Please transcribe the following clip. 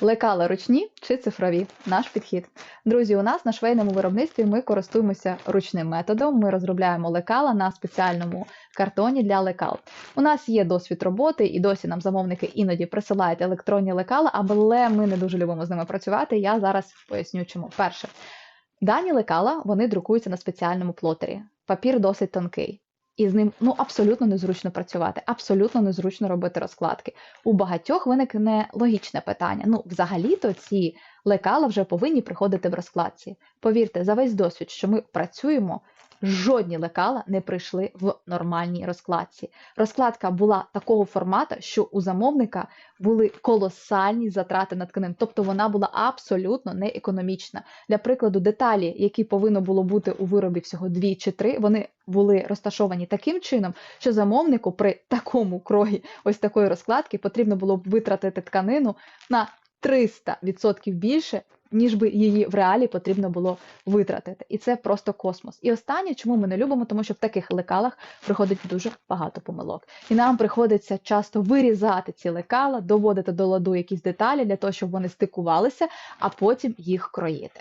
Лекала ручні чи цифрові наш підхід. Друзі, у нас на швейному виробництві ми користуємося ручним методом. Ми розробляємо лекала на спеціальному картоні для лекал. У нас є досвід роботи, і досі нам замовники іноді присилають електронні лекала, але ми не дуже любимо з ними працювати. Я зараз поясню, чому. Перше, дані лекала вони друкуються на спеціальному плотері. Папір досить тонкий. І з ним ну абсолютно незручно працювати, абсолютно незручно робити розкладки. У багатьох виникне логічне питання. Ну, взагалі-то ці лекала вже повинні приходити в розкладці. Повірте, за весь досвід, що ми працюємо, жодні лекала не прийшли в нормальній розкладці. Розкладка була такого формату, що у замовника були колосальні затрати на тканин, тобто вона була абсолютно не економічна. Для прикладу, деталі, які повинно було бути у виробі всього дві чи три, вони були розташовані таким чином, що замовнику при такому крогі ось такої розкладки потрібно було б витратити тканину на 300% більше, ніж би її в реалі потрібно було витратити. І це просто космос. І останнє, чому ми не любимо, тому що в таких лекалах приходить дуже багато помилок. І нам приходиться часто вирізати ці лекала, доводити до ладу якісь деталі для того, щоб вони стикувалися, а потім їх кроїти.